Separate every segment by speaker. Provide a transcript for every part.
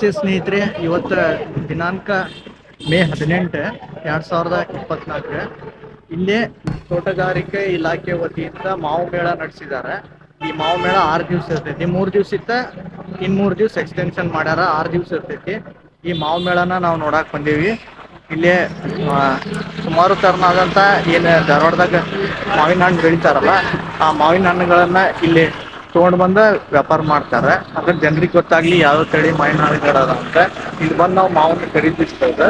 Speaker 1: ನಮಸ್ತೆ ಸ್ನೇಹಿತರೆ, ಇವತ್ತು ದಿನಾಂಕ ಮೇ ಹದಿನೆಂಟು, ಎರಡು ಸಾವಿರದ ಇಪ್ಪತ್ನಾಲ್ಕು. ಇಲ್ಲೇ ತೋಟಗಾರಿಕೆ ಇಲಾಖೆ ವತಿಯಿಂದ ಮಾವು ಮೇಳ ನಡೆಸಿದ್ದಾರೆ. ಈ ಮಾವು ಮೇಳ ಆರು ದಿವಸ ಇರ್ತೈತಿ. ಮೂರು ದಿವಸ ಇತ್ತ ಇನ್ನು ಮೂರು ದಿವಸ ಎಕ್ಸ್ಟೆನ್ಷನ್ ಮಾಡ್ಯಾರ, ಆರು ದಿವಸ ಇರ್ತೈತಿ. ಈ ಮಾವು ಮೇಳನ ನಾವು ನೋಡಕ್ಕೆ ಬಂದೀವಿ. ಇಲ್ಲೇ ಸುಮಾರು ತರನಾದಂಥ ಏನು ಧಾರವಾಡದಾಗ ಮಾವಿನ ಹಣ್ಣು ಬೆಳಿತಾರಲ್ಲ, ಆ ಮಾವಿನ ಹಣ್ಣುಗಳನ್ನು ಇಲ್ಲಿ ತೊಗೊಂಡು ಬಂದ ವ್ಯಾಪಾರ ಮಾಡ್ತಾರೆ. ಅದ್ರ ಜನರಿಗೆ ಗೊತ್ತಾಗ್ಲಿ ಯಾವ ತಳಿ ಅದ ಅಂತ ಇಲ್ಲಿ ಬಂದು ನಾವು ಮಾವನ್ನ ಖರೀದಿಸ್ತೇವೆ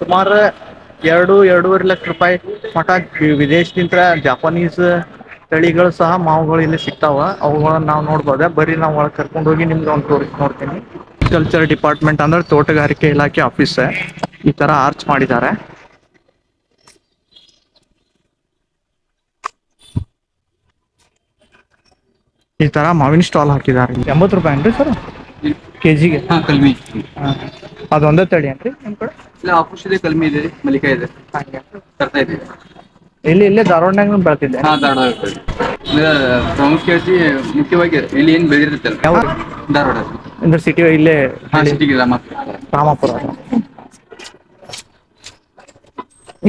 Speaker 1: ಸುಮಾರು ಎರಡು, ಎರಡೂವರೆ ಲಕ್ಷ ರೂಪಾಯಿ ಮಟ ವಿದೇಶದಿಂದ ಜಪಾನೀಸ್ ತಳಿಗಳು ಸಹ ಮಾವುಗಳು ಇಲ್ಲಿ ಸಿಗ್ತಾವ. ಅವುಗಳನ್ನ ನಾವು ನೋಡ್ಬೋದ. ಬರೀ ನಾವು ಒಳಗೆ ಕರ್ಕೊಂಡು ಹೋಗಿ ನಿಮ್ಗೆ ಒಂದು ತೋರಿಸಿ ನೋಡ್ತೀನಿ. ಕಲ್ಚರ್ ಡಿಪಾರ್ಟ್ಮೆಂಟ್ ಅಂದ್ರೆ ತೋಟಗಾರಿಕೆ ಇಲಾಖೆ ಆಫೀಸ್ ಈ ತರ ಆರ್ಚ್ ಮಾಡಿದ್ದಾರೆ. ಈ ತರ ಮಾವಿನ ಸ್ಟಾಲ್ ಹಾಕಿದ್ದಾರೆ. ಎಂಬತ್ತು ರೂಪಾಯಿ ಏನ್ರಿ ಸರ್ ಕೆಜಿಗೆ?
Speaker 2: ಹಾ ಕಲ್ಮಿ.
Speaker 1: ಅದೊಂದೇ ತಳಿ ಏನ್ರಿ ನಿಮ್ ಕಡೆ?
Speaker 2: ಇಲ್ಲ ಆಪುಷ್ ಇದೆ ಕಲ್ಮಿ ಇದೆ ಮಲ್ಲಿಕ ಇದೆ.
Speaker 1: ಹಂಗೆ.
Speaker 2: ತರ್ತಾ ಇದೆ
Speaker 1: ಇಲ್ಲಿ ಇಲ್ಲೇ ಧಾರವಾಡನಾಗ ಬೆಳ್ತಿದ್ದೆ
Speaker 2: ಹಾ ಧಾರವಾಡ ಪ್ರಾಮುಖ್ಯತೆ ಮುಖ್ಯವಾಗಿ ಇಲ್ಲಿ ಏನ್ ಬೆಳೆದಿರ್ತಲ್ಲ
Speaker 1: ಯಾವ
Speaker 2: ಧಾರವಾಡ.
Speaker 1: ಅಂದ್ರೆ ಸಿಟಿ ಇಲ್ಲೇ
Speaker 2: ಹಾ ಸಿಟಿಗೆ ರಾಮ
Speaker 1: ರಾಮಾಪುರ.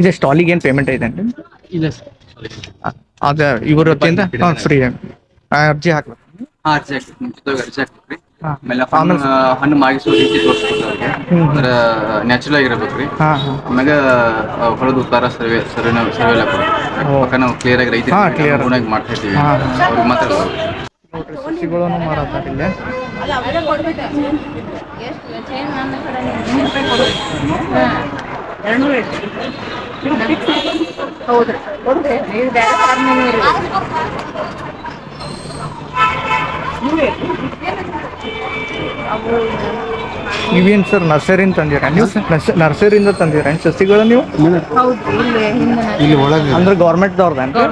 Speaker 1: ಇದೆ ಸ್ಟಾಲಿಗೆ ಏನ್ ಪೇಮೆಂಟ್ ಐತೇನ್ರಿ?
Speaker 2: ಇಲ್ಲ
Speaker 1: ಅದ ಇವ್ರ ವತಿಯಿಂದ ಫ್ರೀ ಅರ್ಜಿ ಹಾಕ್ಬೇಕು.
Speaker 2: ಹಾ ಅರ್ಜಿ ಹಾಕ್ಬೇಕು. ಮುಂಚಿತವಾಗಿ ಅರ್ಜಿ ಹಾಕ್ಬೇಕ್ರಿ.
Speaker 1: ಹಾ.
Speaker 2: ಆಮೇಲೆ ಹಣ್ಣು ಹಣ್ಣು ಮಾಗಿಸೋ ರೀತಿ ತೋರಿಸ್ಬೇಕು ಅವ್ರಿಗೆ.
Speaker 1: ಹ್ಮ್.
Speaker 2: ಅಂದ್ರೆ ನ್ಯಾಚುರಲ್ ಆಗಿರ್ಬೇಕ್ರಿ.
Speaker 1: ಹಾ ಹಾ.
Speaker 2: ಆಮ್ಯಾಗ ಉತ್ತಾರ ಸರ್ವೆ ಸರ್ವೆ ಸರ್ವೆ ಎಲ್ಲ. ಪಕ್ಕ ನಾವು ಕ್ಲಿಯರ್ ಆಗಿ ರೈತ
Speaker 1: ಹಾ, clear.
Speaker 2: ಅನುಗುಣವಾಗಿ ಮಾಡ್ತಾ ಇದ್ದೀವಿ
Speaker 1: ಹಾ, ಹಾ.
Speaker 2: ಅವ್ರಿಗೆ ಮಾತ್ರ
Speaker 1: ನೋಡ್ರಿ ಸಸಿಗಳನ್ನು ಮಾರತ್ತಾರ ಇಲ್ಲೇ.
Speaker 3: ಹೌದ್ರಿ. ನೀವು ಬೇರೆ
Speaker 1: ನೀವೇನು ಸರ್ ನರ್ಸರಿಯಿಂದ ತಂದಿರ? ನೀವು ನರ್ಸರಿಯಿಂದ ತಂದಿರ? ಏನು ಸಸಿಗಳು ನೀವು?
Speaker 3: ಇಲ್ಲಿ
Speaker 1: ಒಳಗೆ. ಅಂದ್ರೆ ಗೌರ್ಮೆಂಟ್ದವ್ರದ್ದೇನು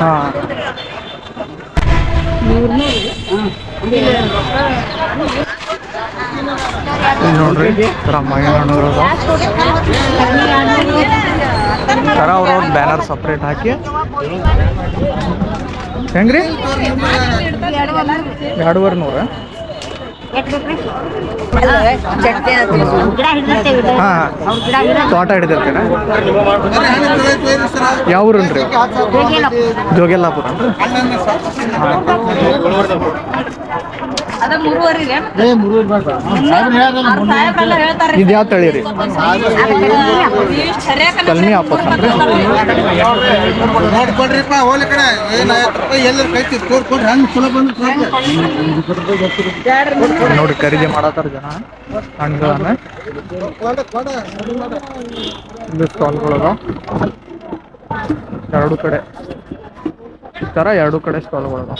Speaker 1: ಹಾಂ. ನೋಡ್ರಿ. ಹಣ್ಣುಗಳು. ಈ ಥರ ಅವ್ರವ್ರ ಬ್ಯಾನರ್ ಸಪ್ರೇಟ್ ಹಾಕಿ. ಹೆಂಗ್ರಿ? ಎರಡೂವರೆ. ನೂರ. ಹಾಂ ತೋಟ ಹಿಡಿದಿರ್ತೀರ? ಯಾವ ಊರನ್ರಿ ಜೋಗೆಲ್ಲಾಪುರ
Speaker 3: ಅದ ಮೂರುವರೆ ರೀ ಸಾಹೇಬ್ರೆಲ್ಲ ಹೇಳ್ತಾರ್ರಿ
Speaker 1: ಇದು ಯಾವ ತಳಿ ರೀ ಕಲ್ಮಿ ಆಪಸ್
Speaker 4: ನೋಡ್ಕೊಡ್ರಿಪ್ಪ ಹೋಲಿ ಕಡೆ ಏನ್ ಐವತ್ತು ರೂಪಾಯಿ ಎಲ್ಲರ ಕೈತಿ ತೋರ್ ಕೊಡ್ರಿ ಹಂಗ್
Speaker 1: ನೋಡಿ ಖರೀದಿ ಮಾಡತ್ತಾರ ಜನ ಹಣ್ಣುಗಳನ್ನ ಇದು ಸ್ಟಾಲ್ಗಳದ ಎರಡು ಕಡೆ ಈ ಥರ ಎರಡು ಕಡೆ ಸ್ಟಾಲ್ಗಳು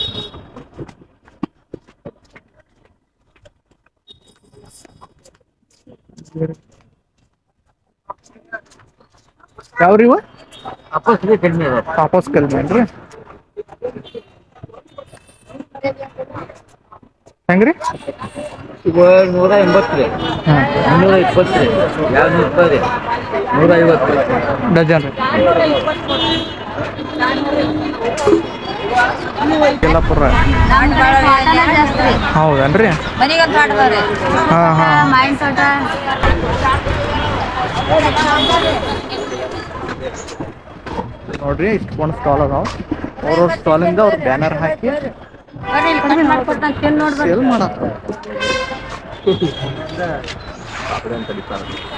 Speaker 1: ಯಾವ್ರಿ ಇವ? ವಾಪಸ್ ಕಲ್ಮಿ ಏನ್ರಿ? ಹೆಂಗ್ರಿ?
Speaker 5: ಇವ ನೂರ ಎಂಬತ್ತು ರೀ
Speaker 1: ಹಾಂ.
Speaker 5: ಮುನ್ನೂರ ಇಪ್ಪತ್ತು ರೀ ಎರಡು ನೂರು ರೂಪಾಯಿ ರೀ. ನೂರ ಐವತ್ತು ರೀ
Speaker 1: ಡಜನ್ ರೀ ಯಲ್ಲಾಪುರ ಹೌದನ್ರಿ? ಹಾಂ ಹಾಂ. ನೋಡ್ರಿ ಇಷ್ಟೊಂದು ಒಂದು ಸ್ಟಾಲ್ ಅದಾವ. ಅವ್ರವ್ರ ಸ್ಟಾಲಿಂದ ಅವ್ರ ಬ್ಯಾನರ್ ಹಾಕಿ ಸೇಲ್ ಮಾಡತ್ತ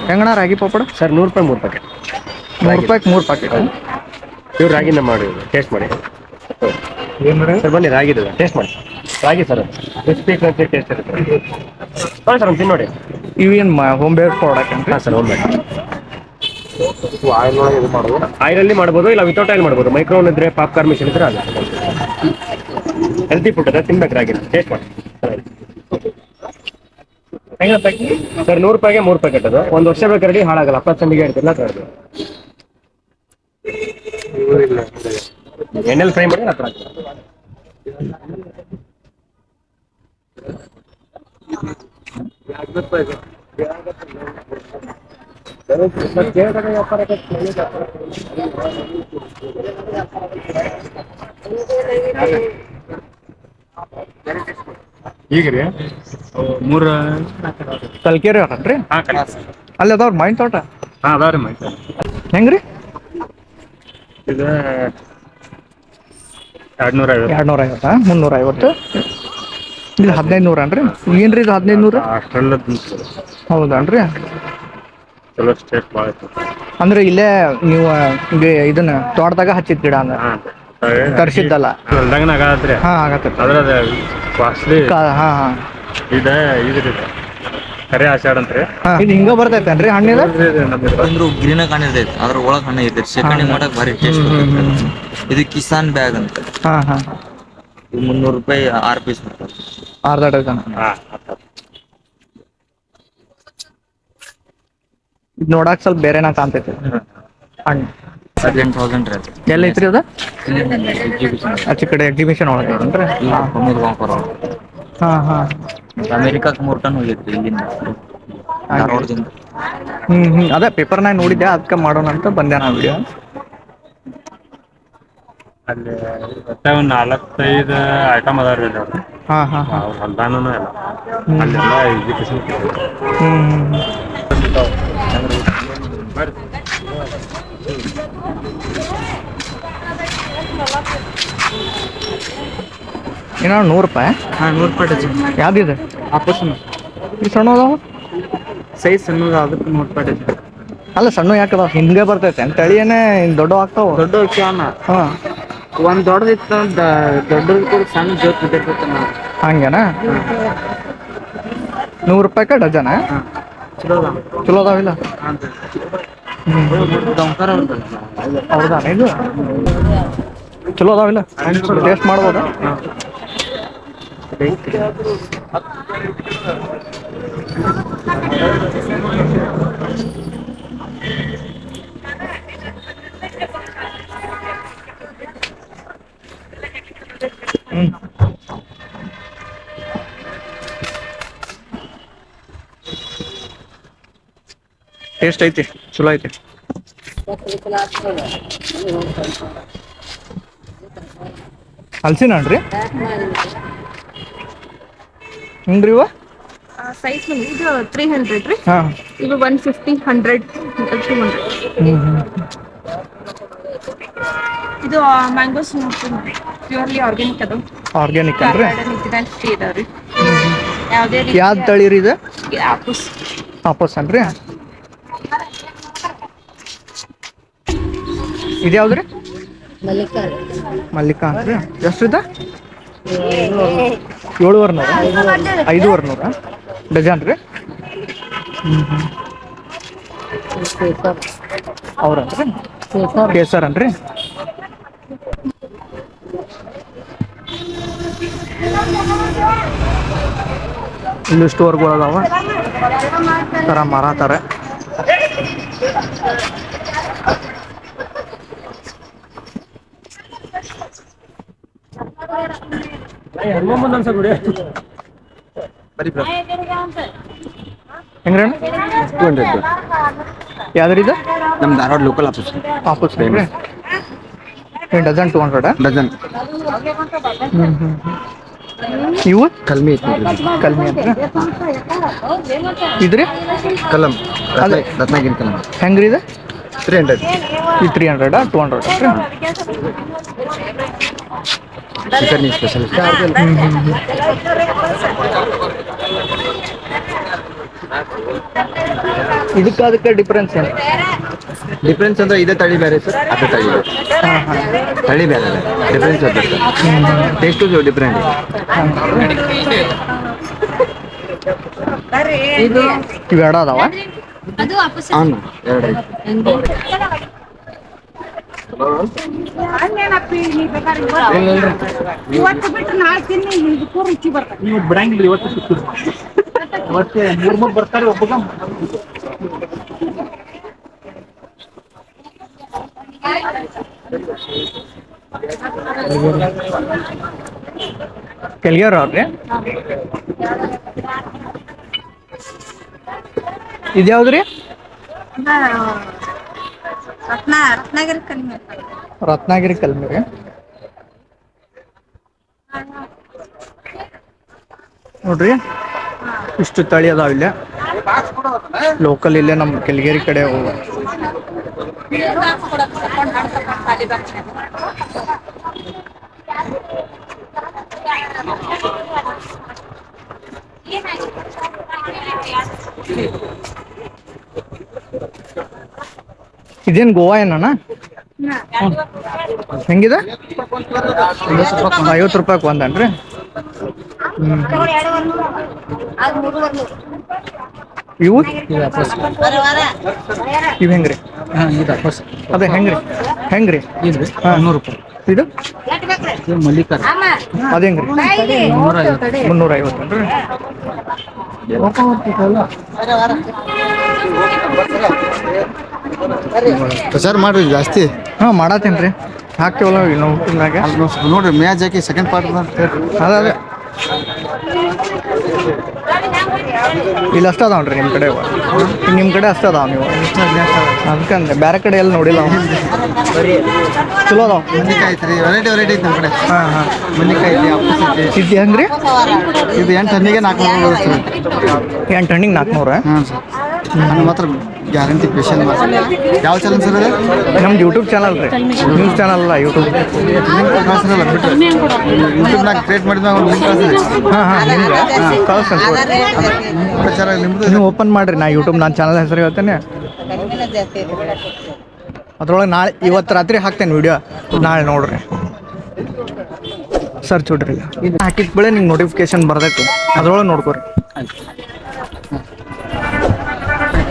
Speaker 1: ಹೆಂಗಣ ರಾಗಿ ಪಾಪಡ?
Speaker 5: ಸರ್ ನೂರು ರೂಪಾಯಿ ಮೂರು ಪ್ಯಾಕೆಟ್
Speaker 1: ನೂರು ರೂಪಾಯಿ ಮೂರು ಪ್ಯಾಕೆಟ್
Speaker 5: ಇವ್ರು ರಾಗಿನ ಮಾಡಿ ಟೇಸ್ಟ್ ಮಾಡಿ. ಸರ್ ಬನ್ನಿ ರಾಗಿ ಟೇಸ್ಟ್ ಮಾಡಿ. ರಾಗಿ ಸರ್ ರೆಸಿಪಿ ಟೇಸ್ಟ್ ಇರುತ್ತೆ. ನೋಡಿ ಸರ್ ಒಂದು ನೋಡಿ.
Speaker 1: ಇವೇನು ಹೋಮ್ ಬೇಡ್ ಪ್ರಾಡಕ್ಟ್
Speaker 5: ಅಂತ ಸರ್ ಒಂದು ಆಯಿಲ್ ಒಳಗೆ ಇದು ಮಾಡ್ಬೋದು? ಆಯಿಲಲ್ಲಿ ಮಾಡ್ಬೋದು ಇಲ್ಲ ವಿತೌಟ್ ಆಯಿಲ್ ಮಾಡ್ಬೋದು. ಮೈಕ್ರೋನ್ ಇದ್ರೆ ಪಾಪ್ಕಾರ್ನ್ ಮಿಷನ್ ಇದ್ರೆ ಅದು ಹೆಲ್ತಿ ಫುಡ್ ಅದ ತಿನ್ಬೇಕು ರಾಗಿ. ಟೇಸ್ಟ್ ಮಾಡಿ. ಸರ್ ನೂರು ರೂಪಾಯಿಗೆ ಮೂರು ಪ್ಯಾಕೆಟ್ ಅದು. ಒಂದು ವರ್ಷ ಬೇಕಾದ್ರೆ ಹಾಳಾಗಲ್ಲ. ಅಪ್ಪ ಸಂಡಿಗೆ ಹೇಳ್ತಿಲ್ಲ ತಗೊಳ್ಳಿ ಎಣ್ಣೆಲಿ ಫ್ರೈ ಮಾಡಿ ಹತ್ರ
Speaker 1: ಈಗ ರೀ
Speaker 6: ಮೂರ
Speaker 1: ಕಲ್ಕೆರೆ ಅವರನ್ರಿ
Speaker 6: ಹಾಂ ಕಡೆ
Speaker 1: ಅಲ್ಲಿ ಅದಾವ್ರಿ ಮೈನ್ ತೋಟ?
Speaker 6: ಹಾ ಅದಾವ ರೀ ತೋಟ.
Speaker 1: ಹೆಂಗ್ರಿ?
Speaker 6: ಇದು ಎರಡು ನೂರ ಐವತ್ತು
Speaker 1: ಎರಡ್ ನೂರ ಐವತ್ತಾ ಮುನ್ನೂರ ಐವತ್ತು ಇದು ಹದಿನೈದು ನೂರನ್ರಿ ಏನ್ರಿ ಇದು ಹದಿನೈದು ನೂರ
Speaker 6: ಅಷ್ಟೆಲ್ಲ
Speaker 1: ಹೌದನ್ರಿ?
Speaker 6: ಚಲೋ ಸ್ಟೇಟ್ ಭಾಳ
Speaker 1: ಅಂದ್ರೆ ಇಲ್ಲೇ ನೀವು ಇದು- ಇದನ್ನ ತೋಟದಾಗ ಹಚ್ಚಿದ್ ಗಿಡ ಅಂದ್ರೆ?
Speaker 6: ಹಾಂ
Speaker 1: ತರ್ಸಿದ್ದಲ್ಲ
Speaker 6: ಹೊಲ್ದಾಗ ಆಗತ್ರಿ
Speaker 1: ಹಾ ಆಗತ್ತೆ.
Speaker 6: ಅದ್ರ ಕಾಸ್ಟ್ಲಿ
Speaker 1: ಹಾ ಹಾ.
Speaker 6: ಇದೆ ಇದ್ರಿ ಕರೆ ಆಷಾಢ ಅಂತ್ರಿ
Speaker 1: ಹಾ. ಇದು ಹಿಂಗ ಬರ್ತೈತೇನ್ರಿ
Speaker 6: ಹಣ್ಣಿನ
Speaker 7: ಅಂದ್ರೂ ಗ್ರೀನ ಕಾಣಿರ್ತೈತಿ ಅದ್ರ ಒಳಗ್ ಹಣ್ಣ ಇರ್ತೈತಿ ಶೇಖರಣೆ ಮಾಡಕ್ ಭಾರಿ ಟೇಸ್ಟ್ ಇದು ಕಿಸಾನ್ ಬ್ಯಾಗ್ ಅಂತ.
Speaker 1: ಹಾ ಹಾ.
Speaker 7: ಇದು ಮುನ್ನೂರು ರೂಪಾಯಿ ಆರ್ ಪೀಸ್ ಬರ್ತದೆ
Speaker 1: ಅರ್ಧ ಡಜನ್. ಇದು ನೋಡಕ್ ಸ್ವಲ್ಪ ಬೇರೆನ ಕಾಣ್ತೈತಿ. ಹಣ್ಣು.
Speaker 7: ಹದಿನೆಂಟು ತೌಸಂಡ್ ರೀ ಅದು.
Speaker 1: ಎಲ್ಲಿ ಐತ್ರಿ ಅದ? ಆಚೆ ಕಡೆ ಎಕ್ಸಿಬಿಷನ್ ಒಳಗೆ. ಹಾ ಹಾ.
Speaker 7: ಅಮೆರಿಕಕ್ಕೆ ಮೂರ್ ಟನ್ ಹೋಗೈತ್ರಿ ಇಲ್ಲಿಂದ ಧಾರವಾಡದಿಂದ
Speaker 1: ಹ್ಮ್ ಹ್ಮ್. ಅದೇ ಪೇಪರ್ ಪೇಪರ್ನಾಗ ನೋಡಿದ್ದೆ ಅದಕ್ಕೆ ಮಾಡೋಣ ಅಂತ ಬಂದೆ ನಾ ವಿಡಿಯೋ
Speaker 6: ಅಲ್ಲಿ ಮತ್ತೆ ಒಂದು ನಾಲ್ಕೈದು ಐಟಮ್ ಅದಾವ ರೀ ಅಲ್ಲಿ
Speaker 1: ಹಾ ಹಾ ಹಾ.
Speaker 6: ಅವ್ರ ಹೊಲ್ದಾನೂ ಎಲ್ಲ ಅಲ್ಲೆಲ್ಲ ಎಜುಕೇಶನ್
Speaker 1: ಹ್ಮ್ ಏನೋ ನೂರು ರೂಪಾಯಿ?
Speaker 8: ಹಾಂ ನೂರು ರೂಪಾಯಿ ಡಜನ್.
Speaker 1: ಯಾವ್ದಿದೆ?
Speaker 8: ಆಪಸ್
Speaker 1: ಈ ಸಣ್ಣ ಅದಾವ
Speaker 8: ಸೈಜ್ ಸಣ್ಣದ ಅದಕ್ಕೆ ನೂರು ರೂಪಾಯಿ ಡಜನ್.
Speaker 1: ಅಲ್ಲ ಸಣ್ಣ ಯಾಕೆ ಅದಾವ? ಹಿಂಗೆ ಬರ್ತೈತೆ. ಅಂತ ತಳಿಯೇನೆ ದೊಡ್ಡ ಆಗ್ತಾವ.
Speaker 8: ದೊಡ್ಡ ಕ್ಯಾನ
Speaker 1: ಹಾ.
Speaker 8: ದೊಡ್ಡದು ದೊಡ್ಡದಿತ್ತು ದೊಡ್ಡದು ಕೂಡ ಸಣ್ಣ ಜೋತ್ ಬಿದ್ದಿರ್ತೈತೆ ನಾವು
Speaker 1: ಹಂಗೇನಾ? ನೂರು ರೂಪಾಯಿಕ ಡಜನ
Speaker 8: ಚಲೋ ಅದಾವ.
Speaker 1: ಚಲೋ ಅದಾವಿಲ್ಲ ಹೌದಾ? ಇದು? ಚಲೋ ಅದಾವಿಲ್ಲ ಟೇಸ್ಟ್ ಮಾಡ್ಬೋದಾ? ಟೇಸ್ಟ್ ಐತಿ ಚಲೋ ಐತಿ. ಹಲ್ಸಿನ ಹಣ್ಣ್ರಿ ಹೆಂಗ್ರಿ ಇವ?
Speaker 9: ಸೈಜ್ ಇದು ತ್ರೀ ಹಂಡ್ರೆಡ್ ರೀ.
Speaker 1: ಹಾಂ.
Speaker 9: ಇದು ಒನ್ ಫಿಫ್ಟಿ ಹಂಡ್ರೆಡ್ ಟೂ ಇದು ಮ್ಯಾಂಗೋಸ್ ಪ್ಯೂರ್ಲಿ ಆರ್ಗ್ಯಾನಿಕ್ ಅದು.
Speaker 1: ಆರ್ಗ್ಯಾನಿಕ್ ಅಂದ್ರೆ?
Speaker 9: ಫ್ರೀ ಇದಾವ್ರಿ ಯಾವುದೇ
Speaker 1: ಯಾವ್ದು ತಳಿ ರೀ ಇದು?
Speaker 9: ಆಪಸ್.
Speaker 1: ಆಪಸ್ ಅನ್ರಿ ಇದು ಯಾವ್ದ್ರಿ ಮಲ್ಲಿಕಾ ಅಂದ್ರೆ ಎಷ್ಟು ಇದೆ? ಏಳುವರೆ ನೂರ ಐದುವರೆ ನೂರ ಡಜನ್ ರೀ? ಅವ್ರನ್ರಿ? ಕೇಸರ್ ಅನ್ರಿ ಇಲ್ಲಿ ಸ್ಟೋರ್ಗಳು ಅದಾವ. ತರ ಮಾರಾತಾರೆ. ಹೆಂಗ್ರಿ
Speaker 7: ಟೂ ಹಂಡ್ರೆಡ್
Speaker 1: ಯಾವ್ದ್ರಿದು
Speaker 7: ನಮ್
Speaker 1: Dharwad local office office dozen
Speaker 7: two
Speaker 1: hundred dozen ಇವು
Speaker 7: ಕಲ್ಮಿ
Speaker 1: ಕಲ್ಮಿ ಅಂತ ಇದ್ರಿ?
Speaker 7: ಕಲಂ
Speaker 1: ಅದೇ.
Speaker 7: ರತ್ನಾಗಿರಿ ಕಲಂ
Speaker 1: ಹೆಂಗ್ರಿ ಇದು?
Speaker 7: ತ್ರೀ ಹಂಡ್ರೆಡ್
Speaker 1: ಈ three hundred two hundred
Speaker 7: chicken special
Speaker 1: ಇದಕ್ಕೆ ಅದಕ್ಕೆ ಡಿಫ್ರೆನ್ಸ್ ಏನು
Speaker 7: ಡಿಫ್ರೆನ್ಸ್ ಅಂದ್ರೆ ಇದೇ ತಳಿ ಬೇರೆ ಸರ್ ಅದೇ ತಳಿ ಬೇರೆ
Speaker 1: ಹಾಂ ಹಾಂ
Speaker 7: ತಳಿ ಬೇರೆ ಅಲ್ಲ ಡಿಫ್ರೆನ್ಸ್ ಅದೇ ಸರ್ ಟೇಸ್ಟು ಡಿಫ್ರೆಂಟ್
Speaker 1: ಇವು ಎರಡು ಅದಾವ
Speaker 3: ಅದು ವಾಪಸ್
Speaker 7: ಅಣ್ಣ ಎರಡು.
Speaker 3: ಇವತ್ತು ಬಿಟ್ಟು ನಾಳೆ ತಿನ್ನಿ ಇದಕ್ಕೂ ರುಚಿ ಬರ್ತದೆ.
Speaker 8: ನೀವು ಬಿಡಂಗಿಲ್ಲ ಇವತ್ತು ಮೂರ್ ಮೂರ್ ಬರ್ತಾರೆ ಒಬ್ಬಗ
Speaker 1: ಕೆಲ್ಗ್ಯಾರ ಅವ್ರಿ ಇದ್ಯಾವ್ದ್ರಿ
Speaker 3: ರತ್ನ ರತ್ನಗಿರಿ ಕಡಿಮೆ
Speaker 1: ರತ್ನಾಗಿರಿ ಕಲ್ಮಿ ರೀ. ನೋಡ್ರಿ ಇಷ್ಟು ತಳಿ ಅದಾವ ಇಲ್ಲೇ. ಲೋಕಲ್ ಇಲ್ಲೇ ನಮ್ಮ ಕೆಲಗೇರಿ ಕಡೆ ಅವು. ಇದೇನ್ ಗೋವಾ ಏನಣ್ಣ? ಹೆಂಗಿದೆ? ಐವತ್ತು ರೂಪಾಯಿ ಒಂದನ್ರಿ? ಇವು? ಇವು ಹೆಂಗ್ರಿ? ಅದೇ ಹೆಂಗ್ರಿ? ಹೆಂಗ್ರಿ? ನೂರು ರೂಪಾಯಿ. ಇದು?
Speaker 4: ಮಲ್ಲಿಕಾರ್
Speaker 1: ಅದ ಹೆಂಗ್ರಿ ಮುನ್ನೂರ ಐವತ್ತೇನ್ರಿ
Speaker 4: ಪ್ರಚಾರ ಮಾಡ್ರಿ ಜಾಸ್ತಿ.
Speaker 1: ಹಾ ಮಾಡತ್ತೇನ್ರಿ ಹಾಕ್ತೇವಲ್ಲ ನಾವು ಊಟದಾಗ
Speaker 4: ನೋಡ್ರಿ ಮ್ಯಾಚ್ ಹಾಕಿ ಸೆಕೆಂಡ್ ಪಾರ್ಟ್
Speaker 1: ಅದ ಅದೇ ಇಲ್ಲಿ ಅಷ್ಟ ಅದಾವ್ರಿ ನಿಮ್ಮ ಕಡೆ ನಿಮ್ಮ ಕಡೆ ಅಷ್ಟ ಅದಾವ ನೀವು. ಅದಕ್ಕಂದ್ರೆ ಬೇರೆ ಕಡೆ ಎಲ್ಲ ನೋಡಿಲ್ಲ ಚಲೋ ಅದಾವ.
Speaker 4: ಐತ್ರಿ ವೆರೈಟಿ ವೆರೈಟಿ ಐತಿ ನಮ್ಮ ಕಡೆ.
Speaker 1: ಹಾಂ ಹಾಂ.
Speaker 4: ಐತಿ ಅಪ್ಪಸ್ ಐತಿ
Speaker 1: ಇದು
Speaker 4: ಇದು ಎಂಟು ಹಣ್ಣಿಗೆ ನಾಲ್ಕು
Speaker 1: ಎಂಟು ಹಣ್ಣಿಗೆ ನಾಲ್ಕುನೂರ?
Speaker 4: ಹಾಂ ಸರ್. ಮಾತ್ರ ಗ್ಯಾರಂಟಿ ಸ್ಪೆಷಲ್ ಯಾವ ಚಾನಲ್ ಸರ್ ಅದು?
Speaker 1: ನಮ್ದು ಯೂಟ್ಯೂಬ್ ಚಾನಲ್ ರೀ. ನ್ಯೂಸ್ ಚಾನಲ್ ಅಲ್ಲ ಯೂಟ್ಯೂಬ್
Speaker 4: ಲಿಂಕ್ ಕಳ್ಸಿರಲ್ಲ ಬಿಟ್ಟು ಯೂಟ್ಯೂಬ್ನಾಗ ಕ್ರಿಯೇಟ್ ಮಾಡಿದ್ಮೇಲೆ ಒಂದು ಲಿಂಕ್
Speaker 1: ಹಾಂ ಹಾಂ ನಿಮ್ಗೆ ಕಳ್ಸಿ
Speaker 4: ಪ್ರಚಾರ ನಿಮ್ದು?
Speaker 1: ನೀವು ಓಪನ್ ಮಾಡ್ರಿ ನಾ ಯೂಟ್ಯೂಬ್ ನಾನು ಚಾನಲ್ ಹೆಸರು ಹೇಳ್ತೇನೆ. ಅದ್ರೊಳಗೆ ನಾಳೆ ಇವತ್ತು ರಾತ್ರಿ ಹಾಕ್ತೇನೆ ವಿಡಿಯೋ ನಾಳೆ ನೋಡ್ರಿ. ಸರ್ಚ್ ಹೊಡ್ರಿ. ಇದು ಹಾಕಿದ ಬೆಳೆ ನಿಂಗೆ ನೋಟಿಫಿಕೇಶನ್ ಬರ್ಬೇಕು ಅದ್ರೊಳಗೆ ನೋಡ್ಕೋರಿ.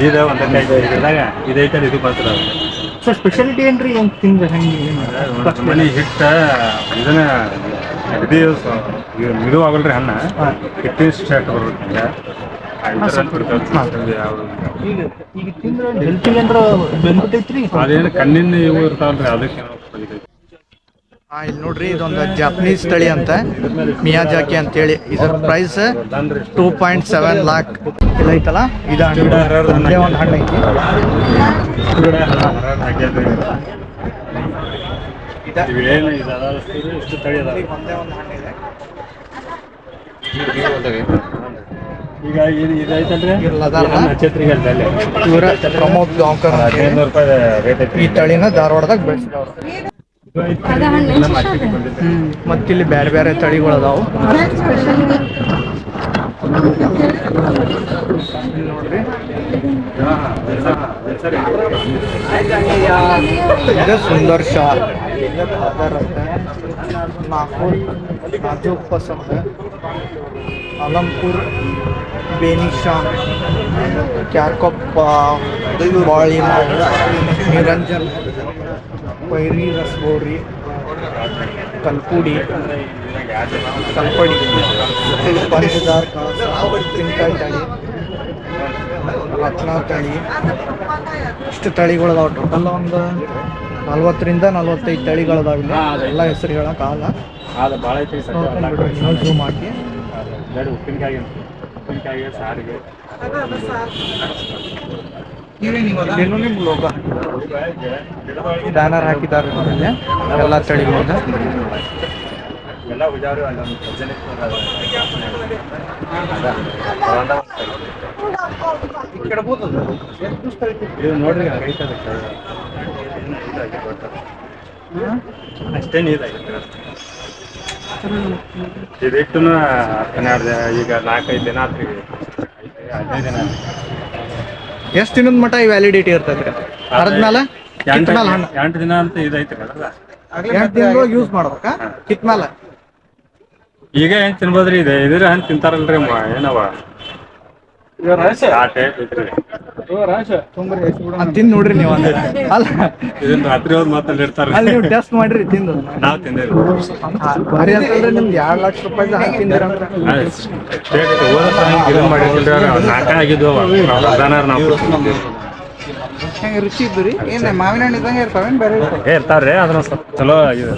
Speaker 5: ಇದು ಒಂದಕ್ಕೆ ಇದ್ರದಾಗ ಇದೈತೆ ಇದು ಬರ್ತದೆ
Speaker 1: ಸೊ ಸ್ಪೆಷಾಲಿಟಿ ಏನ್ರಿ? ಒಂದು ತಿಂದ್ರೆ ಹೆಂಗೆ
Speaker 6: ಮನೆ ಹಿಟ್ಟ ಇದನ್ನ ಇದು ಇದು ಆಗಲ್ರಿ ಹಣ್ಣ ಹಿಟ್ಟಿನ ಸ್ಟಾರ್ಟ್
Speaker 1: ಬೆನಿಫಿಟ್
Speaker 6: ಅದೇನು ಕಣ್ಣಿನ ಇವು ಇರ್ತಾವಲ್ರಿ ಅದಕ್ಕೆ
Speaker 1: ಇಲ್ಲಿ ನೋಡ್ರಿ ಇದೊಂದು ಜಾಪನೀಸ್ ತಳಿ ಅಂತ. ಮಿಯಾಜಾಕಿ ಅಂತೇಳಿ. ಇದರ price two point seven lakh ಇಲ್ಲ ಐತಲ್ಲ? ಇದು ಹಣ್ಣು. ಒಂದು ಹಣ್ಣು ಐತಿ.
Speaker 6: ಈಗ ಇದು ಇದೈತಲ್ರಿ
Speaker 1: ಇವ್ರು ಪ್ರಮೋದ್ ಗಾಂವ್ಕರ್ ಅಂತ ಈ ತಳಿನ ಧಾರವಾಡದಾಗ ಬೆಳೆಸಿದವ್ರು. ಮತ್ತಿಲ್ಲಿ ಬೇರೆ ಬೇರೆ ತಳಿಗಳು ಅದಾವು. ಇಲ್ಲಿ ನೋಡ್ರಿ ಇದು ಸುಂದರ್ ಶಾ. ಇದು ಖಾದರ್ ಅಂತ ನಾಗ್ಪುರ್ ನಾಜೂಕ್ ಪಸಂದ್ ಅಲಂಪುರ್ ಬೇನಿಶಾನ್ ಕ್ಯಾಕೊಪ್ಪ ಬಾಳಿ ನಿರಂಜನ್. ಪೈರಿ ರಸಗೋರಿ ಕಲ್ಪುಡಿ ಕಲ್ಪಡಿ ಪಂಚದಾರ್ ಉಪ್ಪಿನಕಾಯಿ ತಳಿ ರತ್ನ ತಳಿ ಇಷ್ಟು ತಳಿಗಳು ಅದಾವ ಟೋಟಲ್ ಒಂದು ನಲ್ವತ್ತರಿಂದ ನಲ್ವತ್ತೈದು ತಳಿಗಳು ಅದಾವ ಇಲ್ಲಿ. ಎಲ್ಲ ಹೆಸರು ಹೇಳೋಕ್ಕಾಗಲ್ಲ
Speaker 6: ಅದು ಭಾಳ ಐತಿ
Speaker 1: ಸರ್ ಇನ್ನೊಂದು ಮಾಡಿ ಹಾಕಿ.
Speaker 6: ಉಪ್ಪಿನಕಾಯಿ ಉಪ್ಪಿನಕಾಯಿಗೆ ಸಾರಿಗೆ.
Speaker 1: ಲೋಗ ಬ್ಯಾನರ್ ಹಾಕಿದ್ದಾರೆ ಎಲ್ಲ ತಳಿಗಳದ
Speaker 6: ನೋಡ್ರಿ ಇದಕ್ಕೂ ಹನ್ನೆರಡು ದಿನ ಈಗ ನಾಲ್ಕೈದು ದಿನ ಆತ್ರಿ. ಹದಿನೈದು ದಿನ.
Speaker 1: ಎಷ್ಟು ದಿನದ ಮಟ್ಟ ಈ ವ್ಯಾಲಿಡಿಟಿ ಇರ್ತೈತ್ರಿ ಅರ್ದ್ಮೇಲೆ ಕಿತ್ಮೇಲೆ ಹಣ್ಣು
Speaker 6: ಎಂಟು ದಿನ ಅಂತ ಇದೈತಿ
Speaker 1: ಎಂಟು ದಿನದೊಳಗೆ ಯೂಸ್ ಮಾಡ್ಬೇಕಾ? ಕಿತ್ ಮೇಲೆ
Speaker 6: ಈಗ ಹೆಂಗ್ ತಿನ್ಬೋದ್ರಿ? ಇದೆ ಇದ್ರ ಹಂಗೆ ತಿಂತಾರಲ್ರಿ ಏನವ?
Speaker 1: ತಿಂದ್ ನೋಡ್ರಿ ನೀವು ಅಂದ್ರೆ ಅಲ್ಲ.
Speaker 6: ಇದನ್ನ ರಾತ್ರಿ ಹೋದ್ ಮಾತಾಡಿರ್ತಾರ
Speaker 1: ಅಲ್ಲಿ ನೀವು ಟೆಸ್ಟ್ ಮಾಡ್ರಿ ತಿಂದು.
Speaker 6: ನಾವ್ ತಿಂದೇವಿ
Speaker 1: ಅಂತಂದ್ರೆ ನಿಮ್ಗೆ ಎರಡ್ ಲಕ್ಷ ರೂಪಾಯಿ ಹಾಕಿ ತಿಂದಿರಂದ್ರೆ
Speaker 6: ಇದನ್ನ ಮಾಡಿರ್ತಿಲ್ರಿ ಅವ್ರು ನಾಟ ಆಗಿದ್ವು ಪ್ರಧಾನ ನಾವು
Speaker 4: ಹೆಂಗೆ ರುಚಿ ಇದ್ದು ರೀ? ಏನು ಮಾವಿನ ಹಣ್ಣು ಇದ್ದಂಗೆ ಇರ್ತಾವೇನು ಬೇರೆ?
Speaker 6: ಇರ್ತಾವ್ರಿ. ಅದನ್ನ ಸ್ವಲ್ಪ ಚಲೋ ಆಗಿದೆ.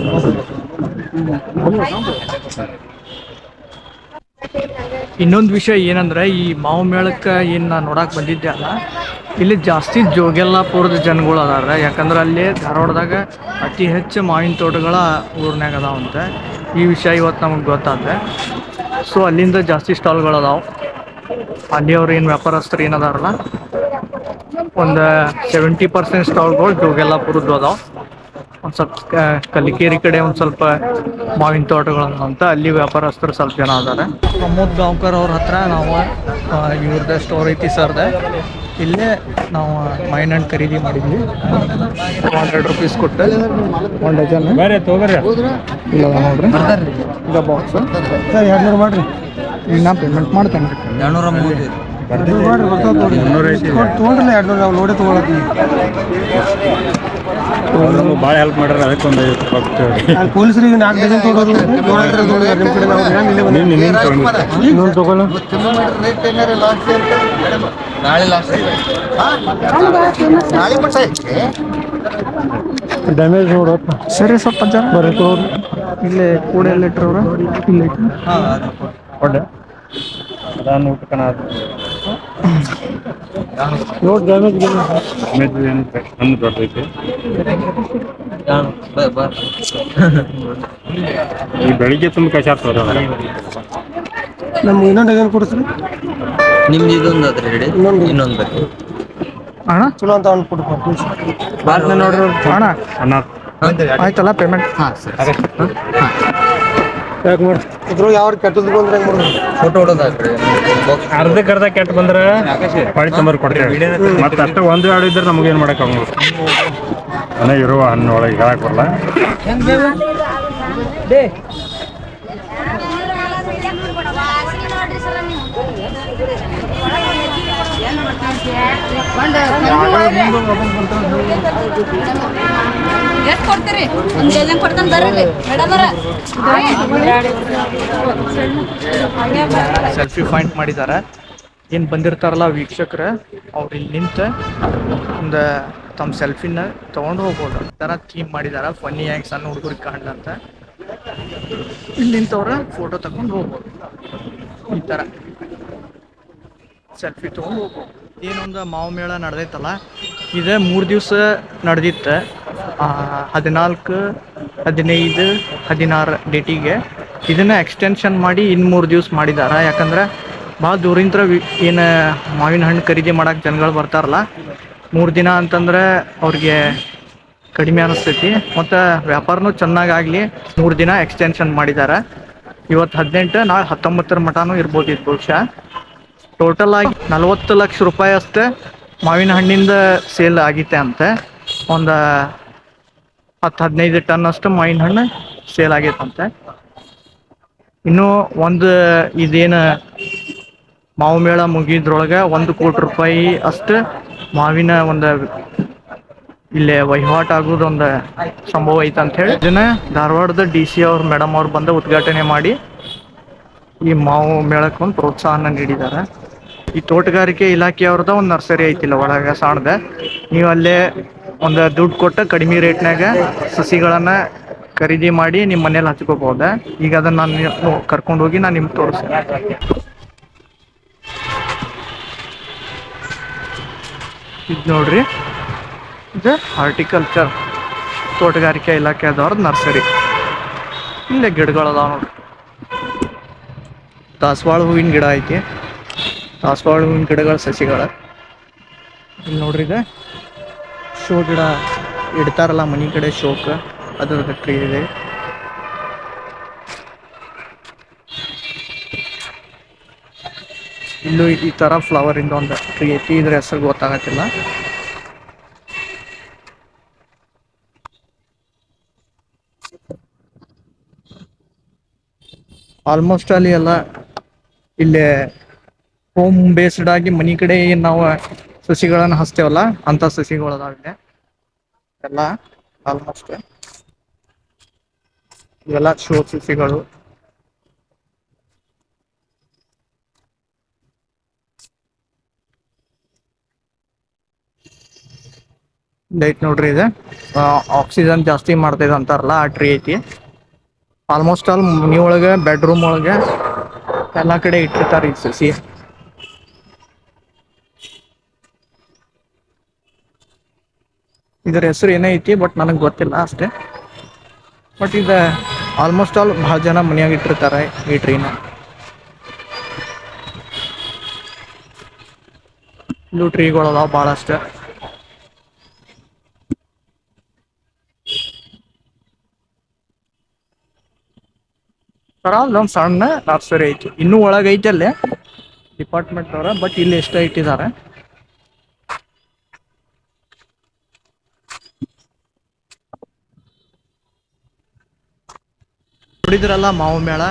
Speaker 1: ಇನ್ನೊಂದು ವಿಷಯ ಏನಂದ್ರೆ, ಈ ಮಾವು ಮೇಳಕ್ಕೆ ಏನು ನಾ ನೋಡಕ್ ಬಂದಿದ್ದೆ ಅಲ್ಲ, ಇಲ್ಲಿ ಜಾಸ್ತಿ ಜೋಗೆಲ್ಲಾಪುರದ ಜನಗಳು ಅದಾರ ಯಾಕಂದ್ರೆ ಅಲ್ಲಿ ಧಾರವಾಡದಾಗ ಅತಿ ಹೆಚ್ಚು ಮಾವಿನ ತೋಟಗಳ ಊರ್ನಾಗ ಅದಾವಂತೆ. ಈ ವಿಷಯ ಇವತ್ತು ನಮಗೆ ಗೊತ್ತಾದ್ರೆ. ಸೊ ಅಲ್ಲಿಂದ ಜಾಸ್ತಿ ಸ್ಟಾಲ್ಗಳು ಅದಾವೆ. ಅಲ್ಲಿ ಅವ್ರು ಏನು ವ್ಯಾಪಾರಸ್ಥರು ಏನದಾರಲ್ಲ ಒಂದು ಸೆವೆಂಟಿ ಪರ್ಸೆಂಟ್ ಸ್ಟಾಲ್ಗಳು ಜೋಗೆಲ್ಲಾಪುರದ್ದು ಅದಾವ. ಒಂದು ಸ್ವಲ್ಪ ಕಲಿಕೇರಿ ಕಡೆ ಒಂದು ಸ್ವಲ್ಪ ಮಾವಿನ ತೋಟಗಳು ಅಂತ ಅಲ್ಲಿ ವ್ಯಾಪಾರಸ್ಥರು ಸ್ವಲ್ಪ ಜನ ಅದಾರೆ ಪ್ರಮೋದ್ ಗಾಂವ್ಕರ್ ಅವ್ರ ಹತ್ರ ನಾವು ಇವ್ರದ ಇವ್ರದ್ದು ಸ್ಟೋರ್ ಐತಿ ಸರ್ದೆ ಇಲ್ಲೇ ನಾವು ಮೈನ್ ಹಣ್ಣು ಖರೀದಿ ಮಾಡಿದ್ವಿ. ಹಂಡ್ರೆಡ್ ರುಪೀಸ್ ಕೊಟ್ಟು. ಒಂದು ಡಜನ್
Speaker 6: ಬೇರೆ ತಗೋರಿ.
Speaker 1: ಇಲ್ಲ ನೋಡ್ರಿ. ಈಗ ಬಾಕ್ಸ್ ಸರ್ ಎರಡು ನೂರು ಮಾಡ್ರಿ. ಈಗ ನಾ ಪೇಮೆಂಟ್ ಮಾಡ್ತೇನೆ. ರೀ
Speaker 7: ಎರಡ್ನೂರ ಮೂವತ್ತು
Speaker 4: ತೊಗೊಂಡ್ರಲ್ಲ ಎರಡು ನಾವು ನೋಡಿ ತೊಗೊಳತ್ತೀವಿ.
Speaker 6: ಭಾಳ ಹೆಲ್ಪ್ ಮಾಡ್ಯಾರ ಅದಕ್ಕೆ ಒಂದು ಐವತ್ತು ರೂಪಾಯಿ ಕೊಟ್ಟೇವ್ರಿ
Speaker 4: ಪೊಲೀಸರಿಗೆ ನಾಲ್ಕು ಡಜನ್ ತೊಗೊಳೋದು ನೋಡತ್ರ ನೋಡಿದಾರೆ ನಿಮ್ಮ ಕಡೆ ನಾವು ಏನ್ ಇಲ್ಲೇ ಬಂದಿದ್ದೀವಿ.
Speaker 6: ನೀನ್ ನೀನ್ ತಗೊಂಡು
Speaker 4: ಇನ್ನೊಂದು ತಗೊಳ್ಳು.
Speaker 7: ನಾಳೆ ಲಾಸ್ಟ್
Speaker 4: ಡ್ಯಾಮೇಜ್ ನೋಡಪ್ಪ
Speaker 1: ಸರಿ ಸ್ವಲ್ಪ ಜನ ಬರ್ರಿ ಇಲ್ಲೇ ಕೂಡ ಎಲ್ಲ ಇಟ್ರವ್ರ ಇಲ್ಲೇ
Speaker 6: ಕೊಡ್ಡೆ ಅದನ್ನು ಊಟಕ್ಕನ
Speaker 4: ನೋಡಿ ಡ್ಯಾಮೇಜ್
Speaker 6: ಡ್ಯಾಮೇಜ್ ಏನು ಹಣ್ಣು ದೊಡ್ಡದೈತಿ ಈ ಬೆಳಿಗ್ಗೆ ತುಂಬ ಕಸಾಡ್ತವ್ರ
Speaker 4: ನಮ್ಗೆ ಇನ್ನೊಂದು ಏನು ಕೊಡಿಸ್ರಿ.
Speaker 7: ನಿಮ್ದು ಇದೊಂದು ಅದ್ರ ರೆಡಿ ಇನ್ನೊಂದು. ಬೇಕು
Speaker 1: ಅಣ್ಣ?
Speaker 4: ಚಲೋ ಅಂತ ಅವ್ನು ಕೊಡ್ಬೇಕು
Speaker 1: ನೋಡ್ರಿ ಅಣ್ಣ?
Speaker 6: ಅನ್ನ
Speaker 1: ಆಯ್ತಲ್ಲ ಪೇಮೆಂಟ್ ಹಾಂ ಸರಿ
Speaker 4: ಯಾಕೆ ಮಾಡಿ ಇದ್ರೊಳಗೆ ಯಾವ ಕೆಟ್ಟದ್ದು ಬಂದ್ರೆ ಹೆಂಗೆ ಮಾಡೋದು?
Speaker 7: ಫೋಟೋ ಹೊಡೋದಾಕ್ರಿ ಬಾಕ್ಸ್
Speaker 6: ಅರ್ಧಕ್ಕೆ ಅರ್ಧ ಕೆಟ್ಟ ಬಂದ್ರೆ ಪಾಳಿ ತಂಬರ್ ಕೊಡ್ತೇವೆ. ಮತ್ತೆ ಅಷ್ಟೇ ಒಂದು ಎರಡು ಇದ್ರೆ ನಮ್ಗೆ ಏನು ಮಾಡಕ್ ಆಗಲ್ಲ. ಮನೆ ಇರುವ ಹಣ್ಣು ಒಳಗೆ ಹೇಳಕ್ ಬರಲ್ಲ.
Speaker 3: ಎಷ್ಟು ಕೊಡ್ತೀರಿ ಒಂದು ಡಜನ್ ಕೊಡ್ತಾನೆ ಮೇಡಮರ
Speaker 1: ಸೆಲ್ಫಿ ಪಾಯಿಂಟ್ ಮಾಡಿದ್ದಾರೆ. ಏನು ಬಂದಿರ್ತಾರಲ್ಲ ವೀಕ್ಷಕರು, ಅವ್ರು ಇಲ್ಲಿ ನಿಂತು ಒಂದು ತಮ್ಮ ಸೆಲ್ಫಿನ ತೊಗೊಂಡು ಹೋಗ್ಬೋದು. ಥರ ಥೀಮ್ ಮಾಡಿದ್ದಾರೆ ಫನ್ನಿ ಆಗಿ ಸಣ್ಣ ಹುಡುಗರಿಗೆ ಕಾಣ್ಲಂತ. ಇಲ್ಲಿ ನಿಂತವ್ರ ಫೋಟೋ ತಗೊಂಡು ಹೋಗ್ಬೋದು. ಈ ಥರ ಸೆಲ್ಫಿ ತೊಗೊಂಡು ಏನೊಂದು ಮಾವು ಮೇಳ ನಡೆದೈತಲ್ಲ, ಇದು ಮೂರು ದಿವಸ ನಡೆದಿತ್ತು. ಹದಿನಾಲ್ಕು, ಹದಿನೈದು, ಹದಿನಾರು ಡೇಟಿಗೆ ಇದನ್ನು ಎಕ್ಸ್ಟೆನ್ಷನ್ ಮಾಡಿ ಇನ್ನು ಮೂರು ದಿವಸ ಮಾಡಿದ್ದಾರೆ ಯಾಕಂದ್ರೆ ಭಾಳ ದೂರಿಂದ ಏನು ಮಾವಿನ ಹಣ್ಣು ಖರೀದಿ ಮಾಡಕ್ಕೆ ಜನಗಳು ಬರ್ತಾರಲ್ಲ, ಮೂರು ದಿನ ಅಂತಂದ್ರೆ ಅವ್ರಿಗೆ ಕಡಿಮೆ ಅನಿಸ್ತೈತಿ. ಮತ್ತು ವ್ಯಾಪಾರನೂ ಚೆನ್ನಾಗಾಗಲಿ ಮೂರು ದಿನ ಎಕ್ಸ್ಟೆನ್ಷನ್ ಮಾಡಿದ್ದಾರೆ ಇವತ್ತು ಹದಿನೆಂಟು, ನಾಳೆ ಹತ್ತೊಂಬತ್ತರ ಮಟನೂ ಇರ್ಬೋದು ಇದು ಬಹುಶಃ. ಟೋಟಲ್ ಆಗಿ ನಲವತ್ತು ಲಕ್ಷ ರೂಪಾಯಿ ಅಷ್ಟೇ ಮಾವಿನ ಹಣ್ಣಿಂದ ಸೇಲ್ ಆಗಿತ್ತೆ ಅಂತೆ. ಒಂದು ಹತ್ತು ಹದಿನೈದು ಟನ್ ಅಷ್ಟು ಮಾವಿನ ಹಣ್ಣು ಸೇಲ್ ಆಗೈತಂತೆ ಇನ್ನು ಒಂದು ಇದೇನು ಮಾವು ಮೇಳ ಮುಗಿದ್ರೊಳಗೆ ಒಂದು ಕೋಟಿ ರೂಪಾಯಿ ಅಷ್ಟು ಮಾವಿನ ಒಂದು ಇಲ್ಲೇ ವಹಿವಾಟು ಆಗೋದೊಂದು ಸಂಭವ ಐತೆ ಅಂತ ಹೇಳಿ. ಇದನ್ನ ಧಾರವಾಡದ ಡಿ ಸಿ ಅವ್ರ ಮೇಡಮ್ ಅವ್ರು ಬಂದು ಉದ್ಘಾಟನೆ ಮಾಡಿ ಈ ಮಾವು ಮೇಳಕ್ಕೊಂದು ಪ್ರೋತ್ಸಾಹನ ನೀಡಿದ್ದಾರೆ. ಈ ತೋಟಗಾರಿಕೆ ಇಲಾಖೆಯವ್ರದ ಒಂದು ನರ್ಸರಿ ಐತಿಲ್ಲ, ಒಳಗೆ ಸಾಣದ. ನೀವು ಅಲ್ಲೇ ಒಂದು ದುಡ್ಡು ಕೊಟ್ಟು ಕಡಿಮೆ ರೇಟ್ನಾಗ ಸಸಿಗಳನ್ನ ಖರೀದಿ ಮಾಡಿ ನಿಮ್ಮ ಮನೇಲಿ ಹಚ್ಕೋಬಹುದ ಈಗ ಅದನ್ನ ನಾನು ಕರ್ಕೊಂಡು ಹೋಗಿ ನಾನು ನಿಮ್ಗೆ ತೋರಿಸ್ತೇನೆ. ಇದು ನೋಡ್ರಿ, ಇದು ಹಾರ್ಟಿಕಲ್ಚರ್ ತೋಟಗಾರಿಕೆ ಇಲಾಖೆದವ್ರದ್ದು ನರ್ಸರಿ. ಇಲ್ಲೇ ಗಿಡಗಳದಾವ ನೋಡ್ರಿ. ದಾಸವಾಳ ಹೂವಿನ ಗಿಡ ಐತಿ. ದಾಸವಾಳ ಹೂವಿನ ಗಿಡಗಳ, ಸಸಿಗಳ. ಇಲ್ಲಿ ನೋಡ್ರಿ ಇದು ಶೋ ಗಿಡ ಇಡ್ತಾರಲ್ಲ ಮನೆ ಕಡೆ ಶೋಕ. ಅದರ ಟ್ರೀ ಇದೆ. ಇಲ್ಲೂ ಈ ತರ ಫ್ಲವರ್ ಇಂದ ಒಂದು ಟ್ರೀ ಐತಿ. ಇದ್ರ ಹೆಸರು ಗೊತ್ತಾಗತ್ತಿಲ್ಲ. ಆಲ್ಮೋಸ್ಟ್ ಅಲ್ಲಿ ಎಲ್ಲ ಇಲ್ಲೇ ಹೋಮ್ ಬೇಸ್ಡ್ ಆಗಿ ಮನಿ ಕಡೆ ನಾವು ಸಸಿಗಳನ್ನ ಹಚ್ತೇವಲ್ಲ ಅಂತ ಸಸಿಗಳದಾಗಿದೆ. ಎಲ್ಲ ಆಲ್ಮೋಸ್ಟ್ ಇವೆಲ್ಲ ಶೋ ಸಸಿಗಳು. ಲೈಟ್ ನೋಡ್ರಿ ಇದೆ. ಆಕ್ಸಿಜನ್ ಜಾಸ್ತಿ ಮಾಡ್ತೈತೆ ಅಂತಾರಲ್ಲ ಆ ಟ್ರೀ ಐತಿ. ಆಲ್ಮೋಸ್ಟ್ ಆಲ್ ಮನಿ ಒಳಗೆ ಬೆಡ್ರೂಮ್ ಒಳಗೆ ಎಲ್ಲ ಕಡೆ ಇಟ್ಟಿರ್ತಾರೆ ಈ ಸಸಿ. ಇದ್ರ ಹೆಸರು ಏನೇ ಐತಿ ಬಟ್ ನನಗೆ ಗೊತ್ತಿಲ್ಲ ಅಷ್ಟೇ. ಬಟ್ ಇದ ಆಲ್ಮೋಸ್ಟ್ ಆಲ್ ಭಾಳ ಜನ ಮನ್ಯಾಗ ಇಟ್ಟಿರ್ತಾರೆ ಈ ಟ್ರೀನ ಇಲ್ಲೂ ಟ್ರೀಗಳು ಅದಾವ ಭಾಳಷ್ಟು ಒಂದು ಸಣ್ಣ ನರ್ಸರಿ ಐತಿ. ಇನ್ನೂ ಒಳಗೈತೆ ಅಲ್ಲೇ ಡಿಪಾರ್ಟ್ಮೆಂಟ್ ಅವರ ಬಟ್ ಇಲ್ಲಿ ಎಷ್ಟ ಇಟ್ಟಿದ್ದಾರೆ ನೋಡಿದ್ರಲ್ಲ ಮಾವು ಮೇಳ?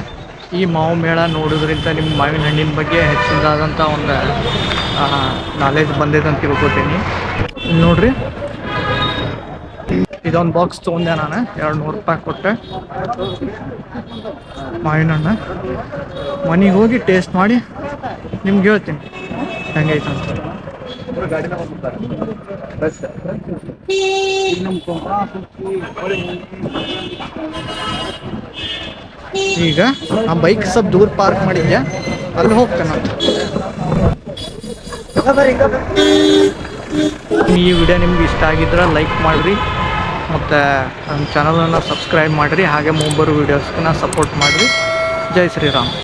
Speaker 1: ಈ ಮಾವು ಮೇಳ ನೋಡೋದ್ರಿಂದ ನಿಮ್ಮ ಮಾವಿನ ಹಣ್ಣಿನ ಬಗ್ಗೆ ಹೆಚ್ಚಿನದಾದಂಥ ಒಂದು ನಾಲೆಜ್ ಬಂದಿದೆ ಅಂತ ತಿಳ್ಕೊತೀನಿ. ನೋಡ್ರಿ. ಇದೊಂದು ಬಾಕ್ಸ್ ತೊಗೊಂಡೆ ನಾನು ಎರಡು ನೂರು ರೂಪಾಯಿ ಕೊಟ್ಟೆ. ಮಾವಿನ ಹಣ್ಣು. ಮನೆಗೆ ಹೋಗಿ ಟೇಸ್ಟ್ ಮಾಡಿ ನಿಮ್ಗೆ ಹೇಳ್ತೀನಿ. ಹೆಂಗೈತೆ ಅಂತ. ಈಗ ಆ ಬೈಕ್ ಸ್ವಲ್ಪ ದೂರ ಪಾರ್ಕ್ ಮಾಡಿದ್ಯಾ? ಅಲ್ಲಿ ಹೋಗ್ತೇನೆ? ಈ ವಿಡಿಯೋ ನಿಮ್ಗೆ ಇಷ್ಟ ಆಗಿದ್ರೆ ಲೈಕ್ ಮಾಡಿರಿ. ಮತ್ತು ನಮ್ಮ ಚಾನಲನ್ನು ಸಬ್ಸ್ಕ್ರೈಬ್ ಮಾಡಿರಿ. ಹಾಗೆ ಮುಂಬರೋ ವೀಡಿಯೋಸ್ಗೆ ಸಪೋರ್ಟ್ ಮಾಡಿರಿ. ಜೈ ಶ್ರೀರಾಮ್.